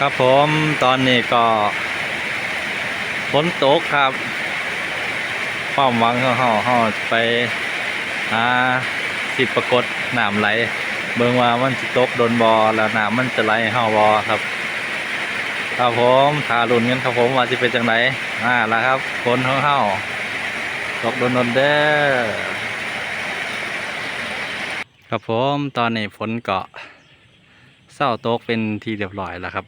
ครับผมตอนนี้ก็ฝนตกครับ ความหวังของเฮาเฮาไปหาสิปรากฏน้ำไหล เบิ่งว่ามันสิตกโดนบอแล้วน้ำมันจะไหลห้เฮาบอครับ ครับผมทารุนกันครับผมว่าสิเป็นจังไดอ่าแล้วครับฝนของเฮาตกโดนโดนเด้อครับผมตอนนี้ฝนเกาะเศร้าตกเป็นทีเรียบร้อยแล้วครับ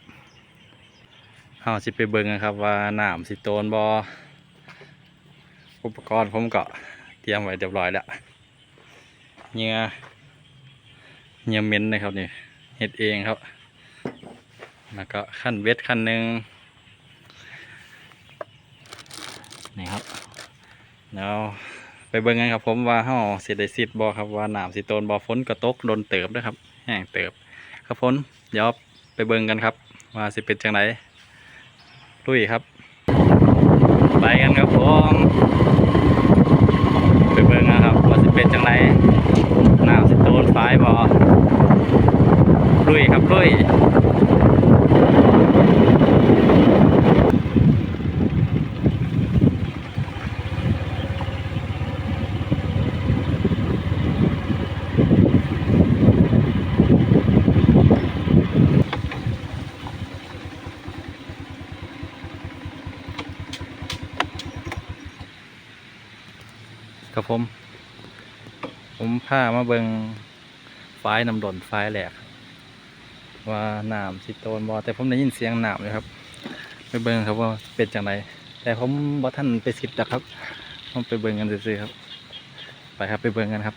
เฮาสิไปเบิ่งกันครับว่าน้ำสิโตนบออุปกรณ์ผมก็เตรียมไว้เรียบร้อยแล้วเหงื่อเหงื่อเม็นนะครับนี่เฮ็ดเองครับ แล้วก็ขั้นเวทขั้นหนึ่งนี่ครับแล้วไปเบิ่งกันครับ ผมว่าเฮาสิได้สิทธิ์บ่ครับว่าน้ำสิโตนบ่ฝนก็ตกโดนเติบด้วยครับแห้งเติบ ครับผมเดี๋ยวไปเบิ่งกันครับ ว่าสิเป็นจังได ลุยครับ ไปกันครับผมไปเบิ่งนะครับว่าสิเป็นจังไหน้ำสิโตนฝายบ่ลุยครับลุย ผม ผมพามาเบิงฝายน้ำดนฝายแหลก ว่าน้ำสิโตนบ่แต่ผมได้ยินเสียงน้ำเลยครับ ไปเบิงครับว่าเป็นจังไดแต่ผมบ่ท่านไปสิทธิ์นะครับผมไปเบิงกันซื่อครับ ไปครับไปเบิงกันครับ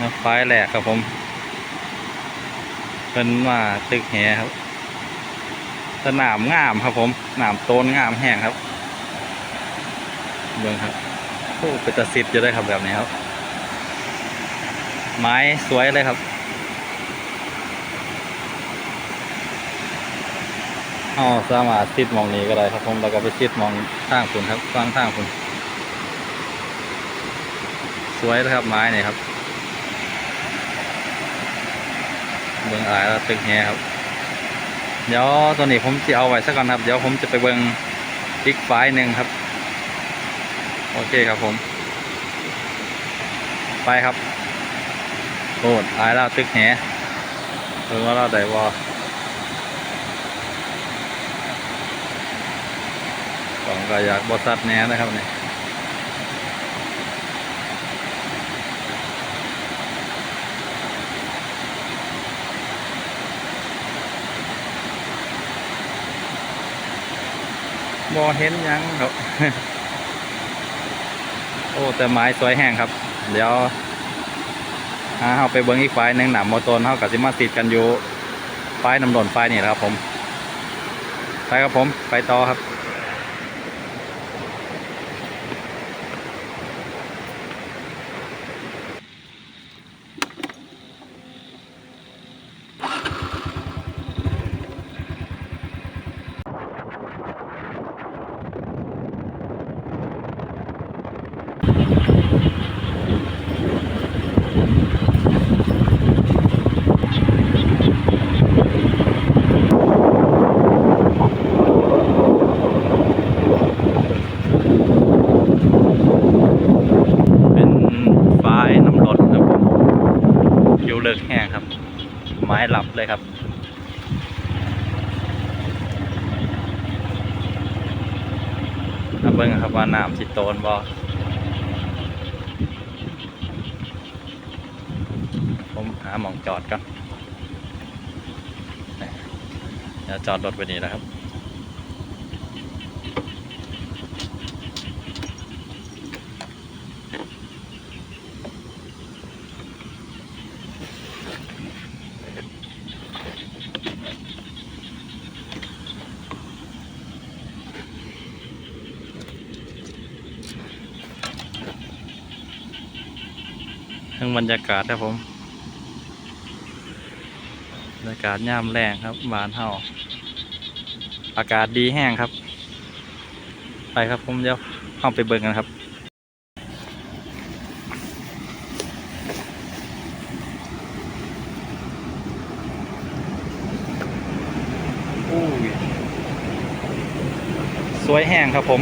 น้ำฝายแหลกครับผม เป็นว่าตึกแหครับ สนามงามครับ ผมหนามโตนงามแห้งครับเบิ่งครับโอ้เป็นตะซิดจะได้ครับแบบนี้ครับ ไม้สวยเลยครับอ๋อสามารถซิดมองนี้ก็ได้ครับผมแล้วก็ไปซิดมองทางคุณครับฟังทางคุณ สวยเลยครับไม้เนี่ยครับ เบิ่งอายแล้วตึกแฮครับเดี๋ยวตัวนี้ผมจะเอาไว้สักก่อนครับ เดี๋ยวผมจะไปเบิ่งอีกไฟล์หนึ่งครับ โอเคครับผม ไปครับโอ้อายแล้วตึกแฮเบิ่งว่าเราได้บ่ของก็อยากบอสัตว์แน่นะครับเนี่ย บอเห็นยังครับโอ้แต่ไม้สวยแห้งครับ เดี๋ยวหาเอาไปเบิ้งอีกไฟหนึ่งหนามโมโตนเท่ากับซิมาติดกันอยู่ไฟน้ำดนไฟนี่แหละครับผม ไปครับผม ไปต่อครับ เป็นไฟล์น้ำรดครับผมอยู่เลิกแห้งครับ ไม้ หลับเลยครับมาเบิ้งครับว่าน้ำสิโตนบ่ผมหาหมองจอดก่อนเดี๋ยวจอดรถไปนี่นะครับ บรรยากาศครับผมบรรยากาศย่ามแรงครับหวานเห่าอากาศดีแห้งครับ ไปครับผมเดี๋ยวเข้าไปเบิ่งกันครับสวยแห้งครับผม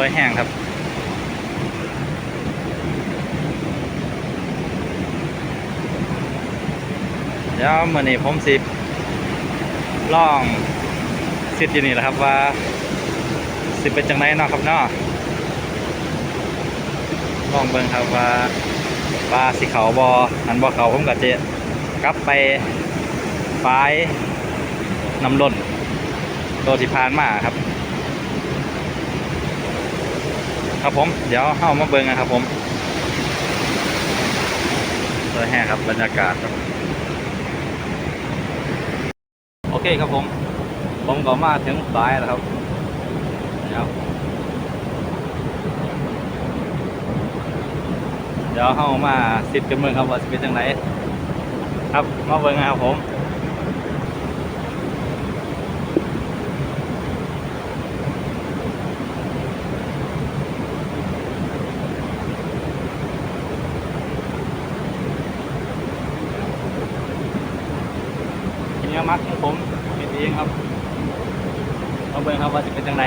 วยแห้งครับเดี๋ยวมื่อนี้ผมสิลองสิทธิ์อยู่นี่แหละครับว่า สิเป็นจังไรเนาะครับเนาะลองเบิ่งครับว่าปลาสิเขาบออันบอเขาผมก็จกลับไปฝายน้ำล้นตัวที่พานมาครับ ครับผม เดี๋ยวเข้ามาเบิ่งนะครับผมสวยแห้ครับบรรยากาศครับ โอเคครับผม ผมก็มาถึงฝายแล้วครับเดี๋ยวเดี๋ยวเข้ามาสิทธิ์กันเมืองครับว่าจะเป็นจังไหนครับมาเบิ่งนครับผม เนื้อมักของผมเป็นเองครับเอาเบิ่งครับว่าจะเป็นจังไหน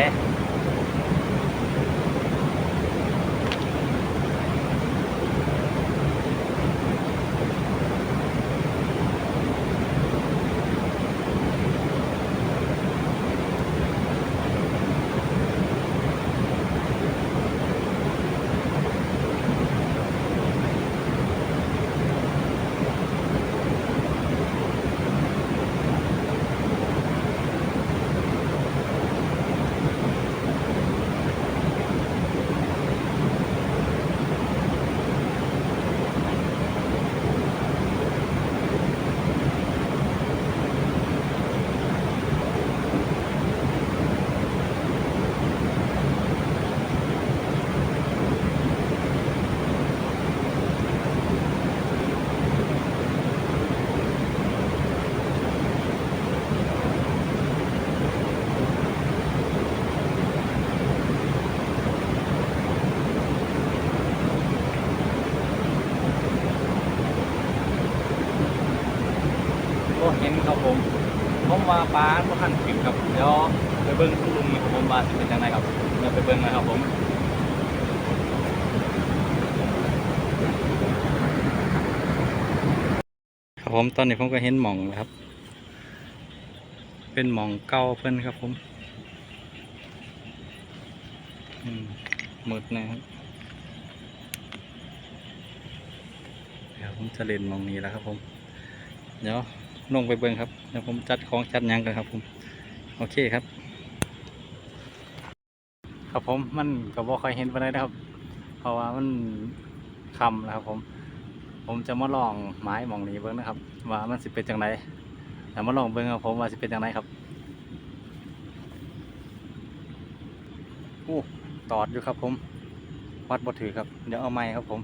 โอ้เห็นครับผม ผม ว่าปลาบ่ทันขึ้นครับเดี๋ยวไปเบิ่งคุณลุงนะครับผมว่าจะเป็นจังไหนครับเดี๋ยวไปเบิ่งนะครับผมครับผมตอนนี้ผมก็เห็นหม่องแล้วครับ เป็นหม่องเก่าเพิ่นครับผมอืมมืดนะครับเดี๋ยวผมจะเล่นมองนี้แล้วครับผม เดี๋ยว ลงไปเบิ่งครับเดี๋ยวผมจัดของจัดยังกันครับผมโอเคครับ ครับผมมันก็บ่ค่อยเห็นปานใดนะครับ เพราะว่ามันคำแล้วครับผม ผมจะมาลองไม้หมองนี้เบิ่งนะครับ ว่ามันสิเป็นจังไดแต่มาลองเบิ่งครับผมว่าสิเป็นจังไดครับอู้ตอดอยู่ครับผม วัดบ่ถือครับ เดี๋ยวเอาไม้ครับผม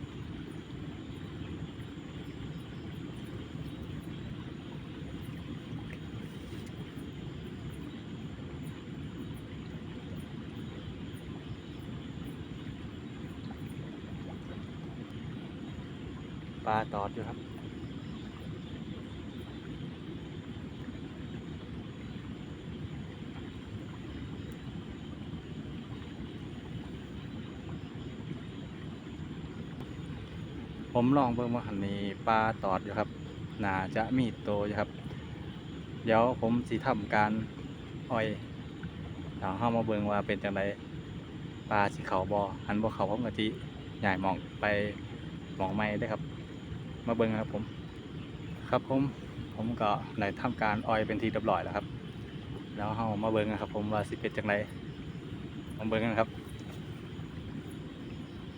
ปลาตอดอยู่ครับ ผมลองเบิ่งว่าหันนี้ปลาตอดอยู่ครับน่าจะมีโตอยู่ครับ เดี๋ยวผมสิทำการอ้อยเอาเข้ามาเบิ่งว่าเป็นจังไดปลาสิเขาบอหันบ่เขาผมกะจิใหญ่มองไปหมองไม่ได้ครับ มาเบิ่งครับผม ครับผมผมก็ได้ทำการออยเป็นทีเรียบร้อยแล้วครับ แล้วเฮามาเบิ่งนะครับ ผมว่าสิเป็นจังไดมาเบิ่งกันครับ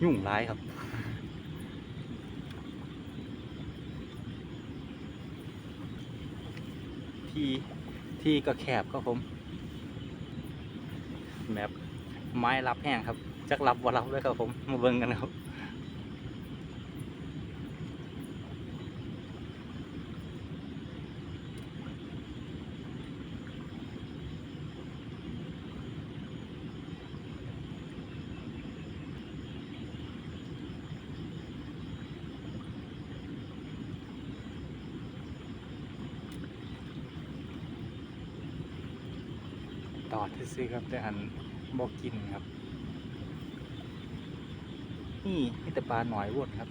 ยุ่งร้ายครับที่ที่ก็แคบครับผมแบบไม้รับแห้งครับจักรับบ่รับเลยครับผมมาเบิ่งกันครับ อด ซื้อครับ แต่หันบอกกินครับ นี่มีแต่ปลาหน่อยวนครับ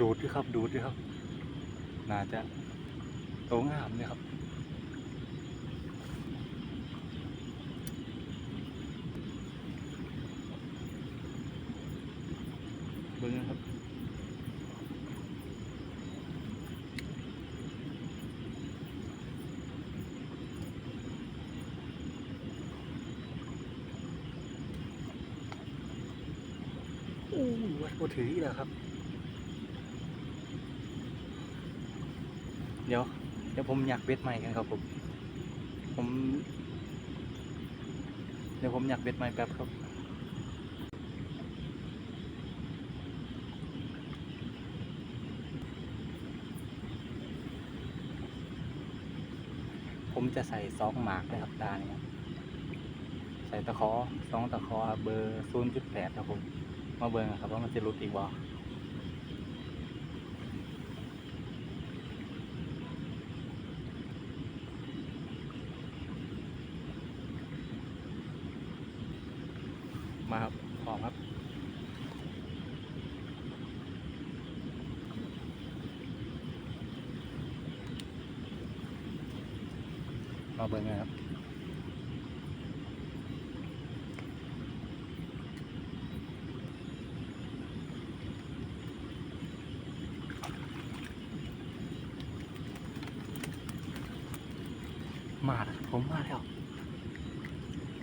ดูดด้วยครับ ดูดด้วยครับ น่าจะโตงามเลยครับเบิ้งนครับอู้วัดโอถือแล้วครับ เดี๋ยว เดี๋ยวผมอยากเบ็ดใหม่กันครับผม ผม เดี๋ยวผมอยากเบ็ดใหม่แป๊บครับผมจะใส่ซองหมากนะครับตาเนี่ยครับใส่ตะขอสองตะขอเบอร์ศูนย์จุดแปดครับผม มาเบิ่งนะครับว่ามันจะหลุดอีกบ่พร้อมครับ มาเบิ่งกันครับ มาแล้วผมมาแล้ว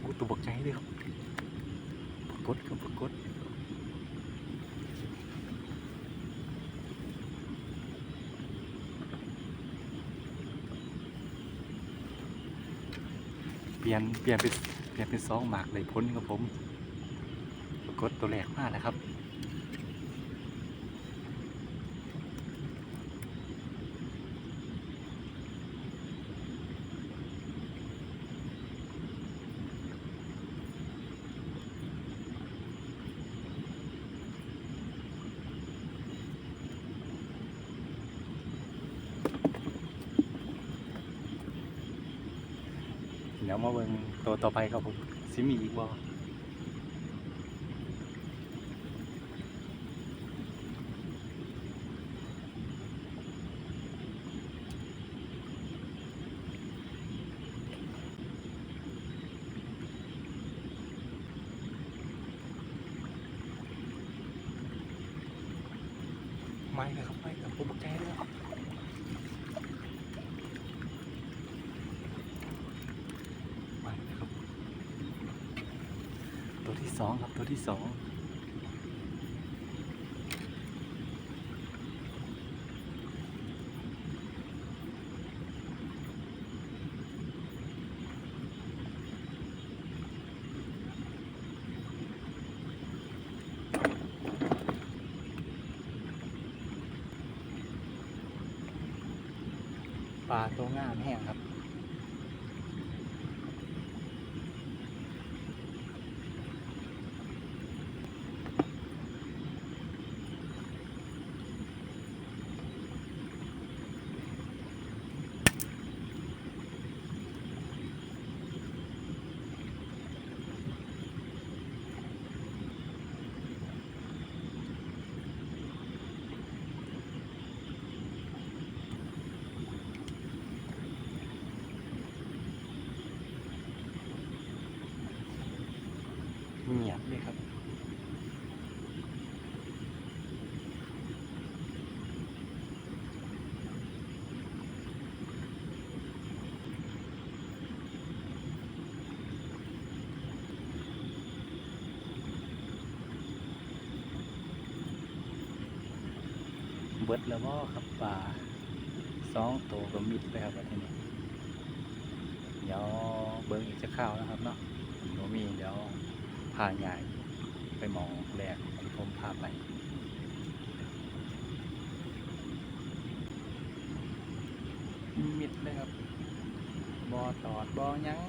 กูตัวบกใจเลยครับปรากดครับปรากดเป ลี่ยนเปลี่ยนเป็นเปลี่ยนเป็นสองหมากเลยพ้นครับผมกดตัวแรกมากนะครับ เดี๋ยวมาเบิ่งตัวต่อไปครับผมซิมีอีกบ่ไม่เลยครับไม่เลยผมบอกใจเลยครับ มาแล้วครับ ตัวที่สองครับตัวที่สองปลาตัวงามแห้งครับ เงียบเลยครับ เบิดแล้วบ่ครับป่าสองตัวก็มิดเลยครับวันนี้เดี๋ยวเบิ้งอีกจะข้าวนะครับเนาะโนมีเดี๋ยวพาใหญ่ไปมองแรกที่ผมพาไปมิดเลยครับบอตอดบอยัง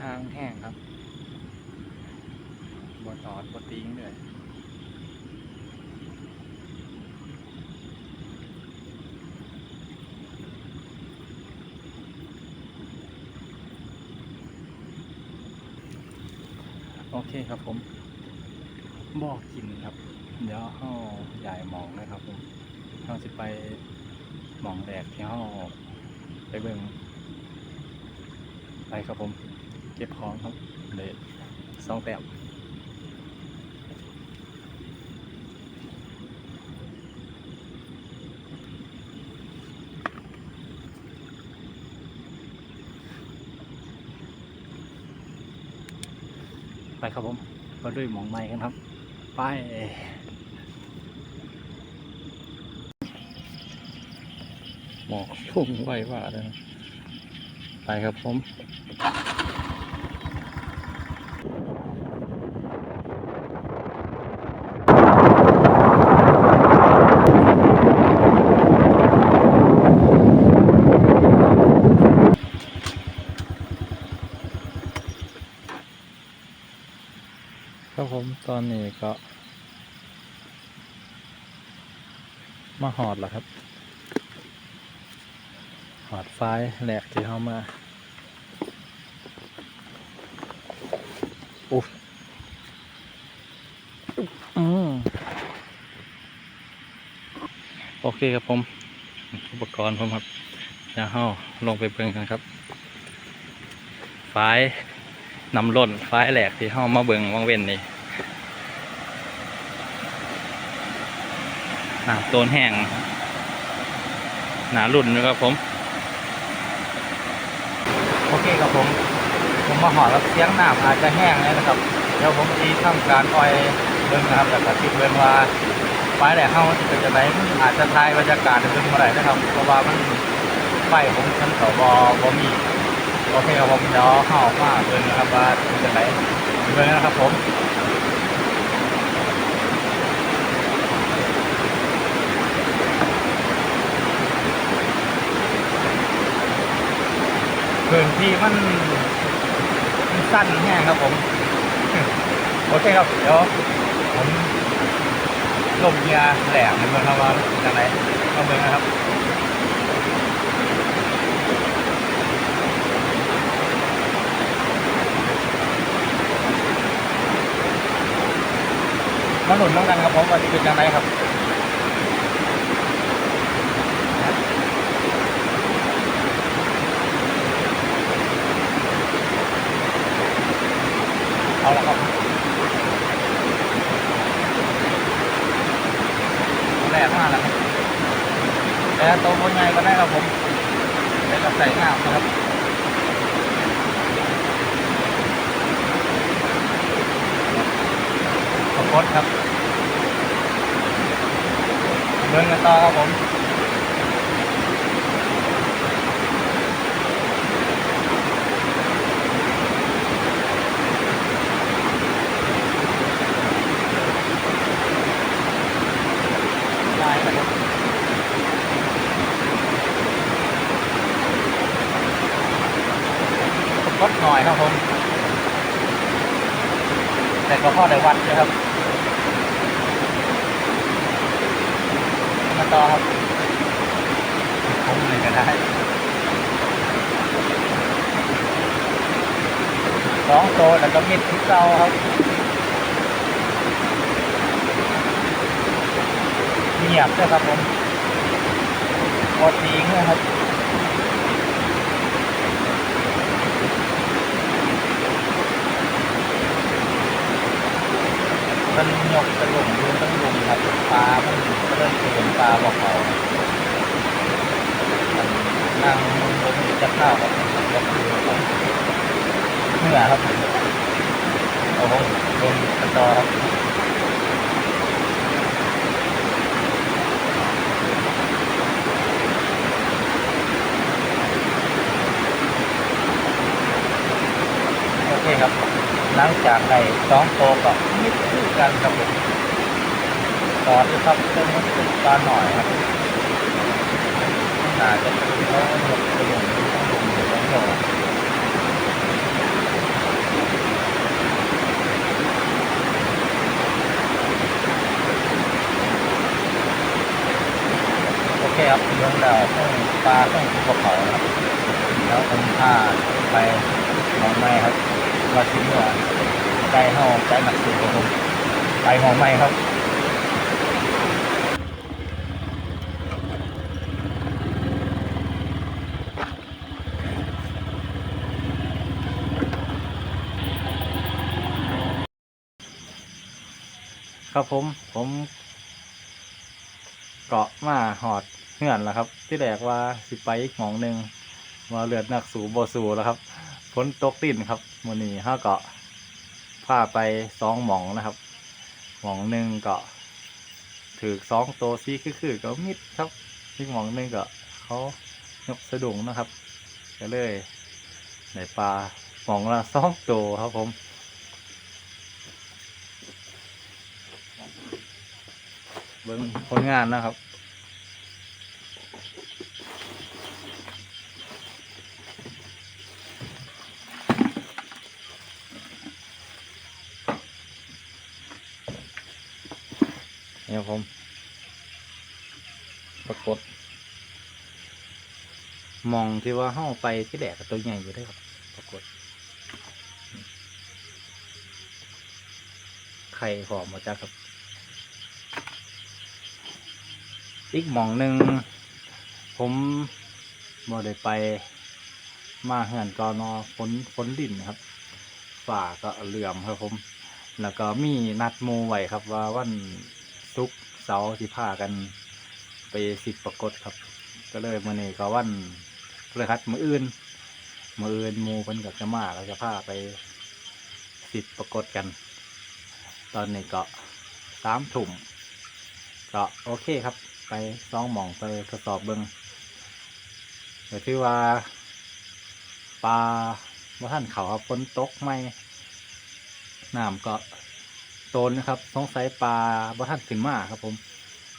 ห่างแห้งครับ บอตอดบอติงเลยโอเคครับผมบอกกินครับ เดี๋ยวเฮาใหญ่หมองนะครับผมเฮาสิไปหมองแดกที่เฮาไปเบิ่งไปครับผม เก็บของครับเดทสองแต้ม ไปครับผมมาด้วยหมองไม้กันครับ ไปหมอกพุ่งไว้ว่าเลยนะไปครับผม ครับผมต อนนี้ก็ มาหอดแล้วครับ หอดไฟแหลกที่เข้ามาอุ๊บอืมโอเคครับผม อุปกรณ์ผมครับเดี๋ยวเราลงไปเบิ่งกันครับไฟนำล่นไฟแหลกที่เข้ามาเบิ่งวังเว้นนี่ น้ำโตนแห้งหนารุ่นนะครับผม โอเคครับผม ผมมาหอแล้วเสียงน้ำอาจจะแห้งเลยนะครับ เดี๋ยวผมจะทำการออยเบิ่งนะครับแต่ก็คิดเบิ่งว่าไฟแหลกเข้าจะเป็นจะไหนอาจจะทายบรรยากาศเบิ่งเมื่อไหร่นะครับเพราะว่ามันไฟผมชั้นเขาบอมีโอเคครับผมเดี๋ยวเข้ามาเบิ่งนะครับว่าเป็นจะไหนเบิ่งนะครับผม พื้นที่มันมันสั้นแห้งครับผมโอเคครับเดี๋ยวผมลมเกียร์แหลกในมืองครับว่าจากไหนเข้าเมืองนะครับมาหนุนต้องกันครับผมว่าจะเป็นยังไงครับ เอาละครับแรกมากแล้วครับแต่โตวคนใหญ่ก็ได้ครับผมแต่ก็ใส่งามนะครับขอบคุณครับเดินกันต่อครับผม ได้นะครับลดหน่อยครับผม แต่ก็พอได้วัดนะครับ มาต่อครับ ผมเลยก็ได้สองโตวแล้วก็มิดที่เก้าครับ เงียบด้วยครับผมโคตรดีเลยครับมันหยกตะลุ่มดูตะลุ่มครับปลามันก็เริ่มเกินปลาบอกเขานั่งบนจะข้าวแบบก็คือเหนื่อยครับโอ้โหโดนกระจอครับ โอเคครับ ห ลังจากไอ้สองโตกับมิดคือกันครับผมตอนที่ครับเรื่องมันติดตาหน่อยครับน่าจะเป็นเพราะหมดประโยชน์ของผมของผมโอเคครับเรื่องแล้วต้องปลาต้องภูเขาครับแล้วผมพาไปหมองไม้ครับว่าที่เมื่อใจเฮาใจหนักสูงครับผมไปหมองไม้ครับครับผมผมเกาะมาหอดเหือนแล้วครับ ที่แรกว่าสิไปอีกหมองหนึ่งว่าเลือดนักสูบสูแล้วครับฝนตกติ่นครับมือนี้ห้าเกาะ พาไปสองหมองนะครับ หมองหนึ่งกาะถือสองโตวซีคือๆก็มิดครับอีกหมองหนึ่งก็เขายกสะดุงนะครับก็เลยในปลาหมองละสองตัวครับผมเบิ่งผลงานนะครับ นี่ครับผมปรากฏมองที่ว่าเข้าไปที่แดกกับตัวใหญ่อยู่ได้ครับ ปรากฏไข่หอมมาจ้าครับ อีกหมองหนึ่งผมบ่ได้ไปมาเหือนกอนอฝนฝนดินครับฝ่าก็เหลื่อมครับผม แล้วก็มีนัดหมูไว้ครับว่าวัน ศุกร์เสาร์สิพากัน ไปสิบปรากฏครับ ก็เลยมื่อนี้ก็วันพฤหัสมืออื่น มืออื่นมูเพิ่นกับจะมาเราจะพาไปสิบปรากฏกัน ตอนนี้ก็สามถุ่มก็โอเคครับ ไปซองหมองไปทดสอบเบิงแต่ที่ว่าปลาว่าท่านเขาครับฝนตกไหมน้ำก็ โตนนะครับสงสัยปลาว่ท่านขึ้นมาครับ ผม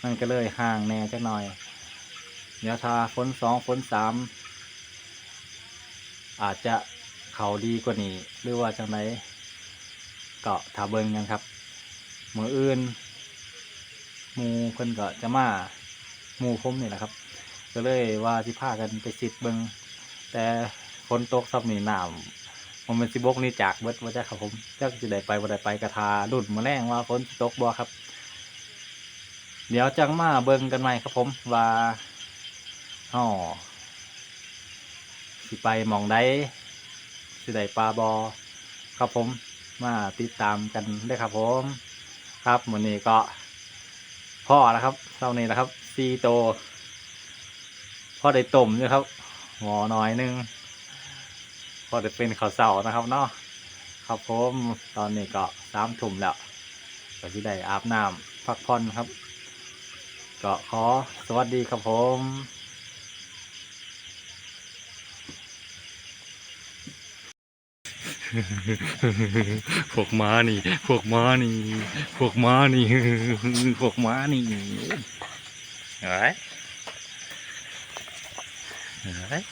มันก็เลยห่างแน่จักหน่อย เดี๋ยวถ้าฝนสองฝนสามอาจจะเขาดีกว่านี้ หรือว่าจังไรก็ถ้าเบิงกันครับมืออื่นมูเพิ่นก็จะมามูผมนี่แหละครับ ก็เลยว่าที่พากันไปสิดเบิงแต่ฝนตกซับนี่น้ำ มันเป็นสิบกนี่จากเบิดว่าจะครับผมจะจะได้ไปบ่ได้ไปกระทาดุดมาแรงว่าฝนสิตกบ่ครับ เดี๋ยวจังมาเบิงกันใหม่ครับผมว่าห่อสิไปมองใดสิได้ปลาบอครับผมมาติดตามกันได้ครับผม ครับวันนี้ก็พ่อนะครับเท่านี้นะครับซีโตพ่อได้ต้มด้วยครับหมอน้อยหนึง อได้เป็นข้าวเสานะครับเนาะครับผมตอนนี้ก็สามถุ่มแล้วก็ที่ได้อาบน้ำพักผ่อนครับ ก็ขอสวัสดีครับผมพวกม้านี่ พวกม้านี่ พวกม้านี่ พวกม้านี่เฮ้ยเฮ้ย